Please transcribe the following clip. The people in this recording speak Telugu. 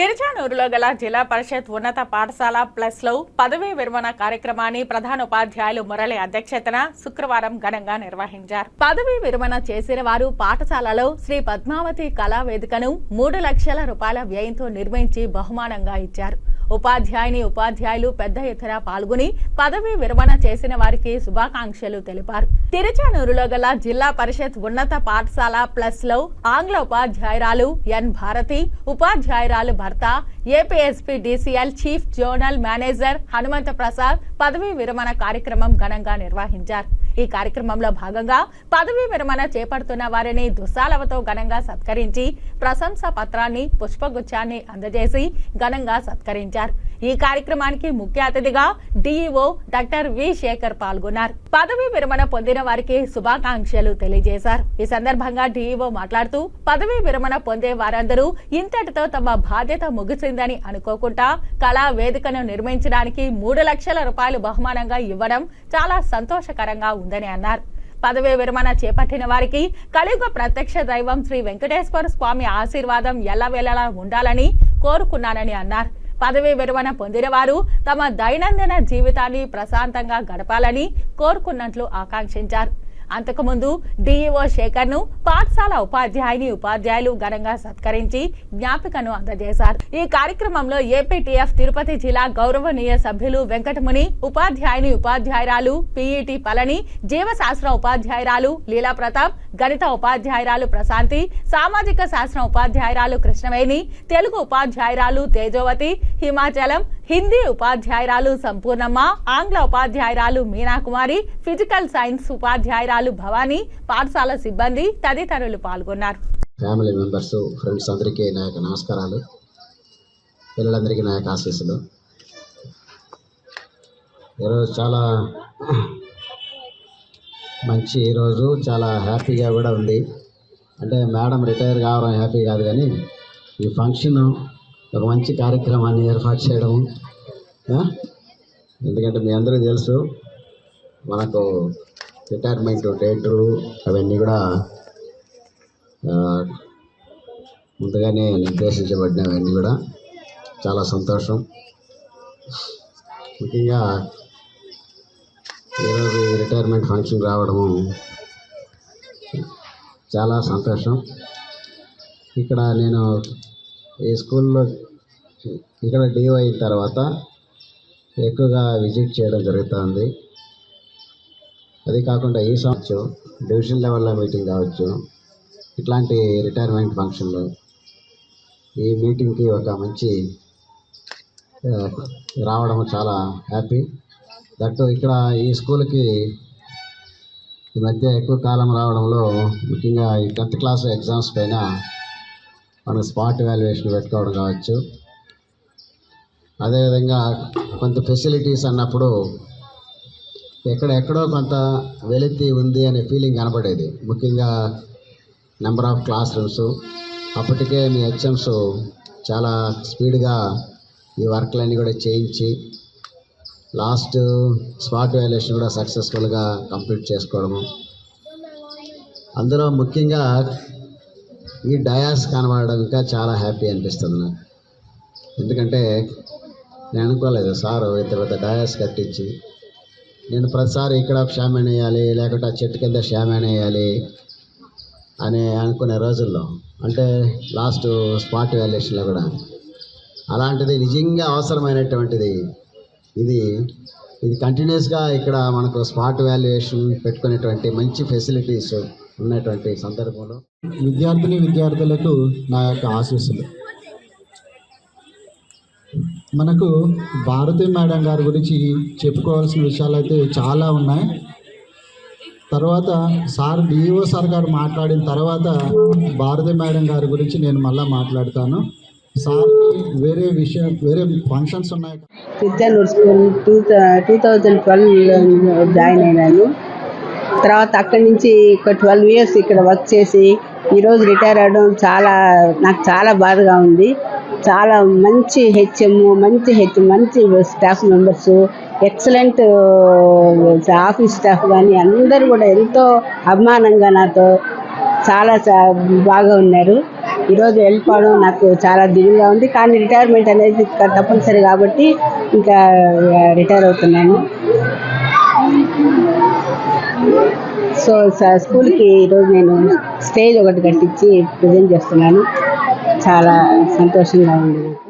తిరుచానూరులో గల జిల్లా పరిషత్ ఉన్నత పాఠశాల ప్లస్లో పదవీ విరమణ కార్యక్రమాన్ని ప్రధాన ఉపాధ్యాయులు మురళి అధ్యక్షతన శుక్రవారం ఘనంగా నిర్వహించారు. పదవీ విరమణ చేసిన వారు పాఠశాలలో శ్రీ పద్మావతి కళా వేదికను మూడు లక్షల రూపాయల వ్యయంతో నిర్మించి బహుమానంగా ఇచ్చారు. ఉపాధ్యాయుని ఉపాధ్యాయులు పెద్ద ఎత్తున పాల్గొని పదవీ విరమణ చేసిన వారికి శుభాకాంక్షలు తెలిపారు. తిరుచానూరులో గల జిల్లా పరిషత్ ఉన్నత పాఠశాల ప్లస్లో ఆంగ్ల ఉపాధ్యాయురాలు ఎన్ భారతి ఉపాధ్యాయురాలు భర్త APSP DCL chief zonal manager Hanumantha Prasad పదవీ విరమణ కార్యక్రమం ఘనంగా నిర్వహించారు. ఈ కార్యక్రమంలో భాగంగా పదవీ విరమణ చేపడుతున్న వారిని దుస్సాలవతో ఘనంగా సత్కరించి ప్రశంసా పత్రాన్ని పుష్పగుచ్చాన్ని అందజేసి ఘనంగా సత్కరించారు. ఈ కార్యక్రమానికి ముఖ్య అతిథిగా డిఈఓ డాక్టర్ వి శేఖర్ పాల్గొన్నారు. పదవీ విరమణ పొందిన వారికి శుభాకాంక్షలు తెలియజేశారు. ఈ సందర్భంగా డిఈఓ మాట్లాడుతూ పదవీ విరమణ పొందే వారందరూ ఇంతటితో తమ బాధ్యత ముగిసిందని అనుకోకుండా కళా వేదికను నిర్మించడానికి మూడు లక్షల రూపాయలు బహుమానంగా ఇవ్వడం చాలా సంతోషకరంగా ఉందని అన్నారు. పదవీ విరమణ చేపట్టిన వారికి కలియుగ ప్రత్యక్ష దైవం శ్రీ వెంకటేశ్వర స్వామి ఆశీర్వాదం ఎల్లవేళలా ఉండాలని కోరుకున్నానని అన్నారు. పదవీ విరమణ పొందిన వారు తమ దైనందిన జీవితాన్ని ప్రశాంతంగా గడపాలని కోరుకున్నట్లు ఆకాంక్షించారు. అంతకుముందు డిఇఓ శేఖర్ను పాఠశాల ఉపాధ్యాయుని ఉపాధ్యాయులు ఘనంగా సత్కరించి జ్ఞాపికను అందజేశారు. ఈ కార్యక్రమంలో ఏపీటీఎఫ్ తిరుపతి జిల్లా గౌరవనీయ సభ్యులు వెంకటముని ఉపాధ్యాయుని ఉపాధ్యాయురాలు పిఈటి పళని జీవశాస్త్ర ఉపాధ్యాయురాలు లీలా ప్రతాప్ గణిత ఉపాధ్యాయురాలు ప్రశాంతి సామాజిక శాస్త్రం ఉపాధ్యాయురాలు కృష్ణవేణి తెలుగు ఉపాధ్యాయురాలు తేజోవతి హిమాచలం హిందీ ఉపాధ్యాయురాలు సంపూర్ణమ్మ ఆంగ్ల ఉపాధ్యాయురాలు మీనాకుమారి ఫిజికల్ సైన్స్ ఉపాధ్యాయురాలు భవానీ పాఠశాల సిబ్బంది తదితరులు పాల్గొన్నారు. ఫ్యామిలీ మెంబర్స్ ఫ్రెండ్స్ అందరికీ నా యొక్క నమస్కారాలు. పిల్లలందరికీ నా యొక్క ఆశీస్సులు. ఈరోజు చాలా మంచి ఈరోజు చాలా హ్యాపీగా కూడా ఉంది. అంటే మేడం రిటైర్ కావడం హ్యాపీ కాదు కానీ ఈ ఫంక్షన్ ఒక మంచి కార్యక్రమాన్ని ఏర్పాటు చేయడం ఎందుకంటే మీ అందరికీ తెలుసు మనకు రిటైర్మెంట్ డేటు అవన్నీ కూడా ముందుగానే నిర్దేశించబడినవన్నీ కూడా చాలా సంతోషం. ముఖ్యంగా ఈరోజు రిటైర్మెంట్ ఫంక్షన్ రావడము చాలా సంతోషం. ఇక్కడ నేను ఈ స్కూల్లో ఇక్కడ డిఓ అయిన తర్వాత ఎక్కువగా విజిట్ చేయడం జరుగుతుంది. అది కాకుండా ఈ సంవత్సరం డివిజన్ లెవెల్లో మీటింగ్ కావచ్చు ఇట్లాంటి రిటైర్మెంట్ ఫంక్షన్లు ఈ మీటింగ్కి ఒక మంచి రావడం చాలా హ్యాపీ దట్టు ఇక్కడ ఈ స్కూల్కి ఈ మధ్య ఎక్కువ కాలం రావడంలో ముఖ్యంగా ఈ టెన్త్ క్లాస్ ఎగ్జామ్స్ పైన మనం స్పాట్ వాల్యుయేషన్ పెట్టుకోవడం కావచ్చు. అదేవిధంగా కొంత ఫెసిలిటీస్ అన్నప్పుడు ఎక్కడెక్కడో కొంత వెలితి ఉంది అనే ఫీలింగ్ కనపడేది. ముఖ్యంగా నెంబర్ ఆఫ్ క్లాస్ రూమ్స్ అప్పటికే మీ హెచ్ఎంస్ చాలా స్పీడ్గా ఈ వర్క్లన్నీ కూడా చేయించి లాస్ట్ స్పాట్ వ్యాల్యుయేషన్ కూడా సక్సెస్ఫుల్గా కంప్లీట్ చేసుకోవడము. అందులో ముఖ్యంగా ఈ డయాస్ కనబడడం ఇంకా చాలా హ్యాపీ అనిపిస్తుంది నాకు. ఎందుకంటే నేను అనుకోలేదు సారు ఇంత పెద్ద డయాస్ కట్టించి నేను ప్రతిసారి ఇక్కడ షామేన్ వేయాలి లేకుంటే ఆ చెట్టు కింద షామేన్ వేయాలి అని అనుకునే రోజుల్లో అంటే లాస్ట్ స్పాట్ వాల్యుయేషన్లో కూడా. అలాంటిది నిజంగా అవసరమైనటువంటిది. ఇది ఇది కంటిన్యూస్గా ఇక్కడ మనకు స్పాట్ వాల్యుయేషన్ పెట్టుకునేటువంటి మంచి ఫెసిలిటీస్ ఉన్నటువంటి సందర్భంలో. విద్యార్థిని విద్యార్థులకు నా యొక్క ఆశీస్సులు. మనకు భారతి మేడం గారి గురించి చెప్పుకోవాల్సిన విషయాలు అయితే చాలా ఉన్నాయి. తర్వాత సార్ డిఓ సార్ గారు మాట్లాడిన తర్వాత భారతి మేడం గారి గురించి నేను మళ్ళీ మాట్లాడతాను. సార్ వేరే విషయం వేరే ఫంక్షన్స్ ఉన్నాయి Tiruchanur school to two thousand twelve join అయినాను. తర్వాత అక్కడి నుంచి ఒక ట్వెల్వ్ ఇయర్స్ ఇక్కడ వర్క్ చేసి ఈరోజు రిటైర్ అవ్వడం చాలా నాకు చాలా బాధగా ఉంది. చాలా మంచి హెచ్ఎం మంచి హెచ్ మంచి staff members excellent office staff కానీ అందరూ కూడా ఎంతో అభిమానంగా నాతో చాలా చా- బాగా ఉన్నారు. ఈరోజు వెళ్ళిపోవడం నాకు చాలా దిగులుగా ఉంది. కానీ రిటైర్మెంట్ అనేది తప్పనిసరి కాబట్టి ఇంకా రిటైర్ అవుతున్నాను. సో స్కూల్కి ఈరోజు నేను స్టేజ్ ఒకటి కట్టించి ప్రజెంట్ చేస్తున్నాను. చాలా సంతోషంగా ఉంది నాకు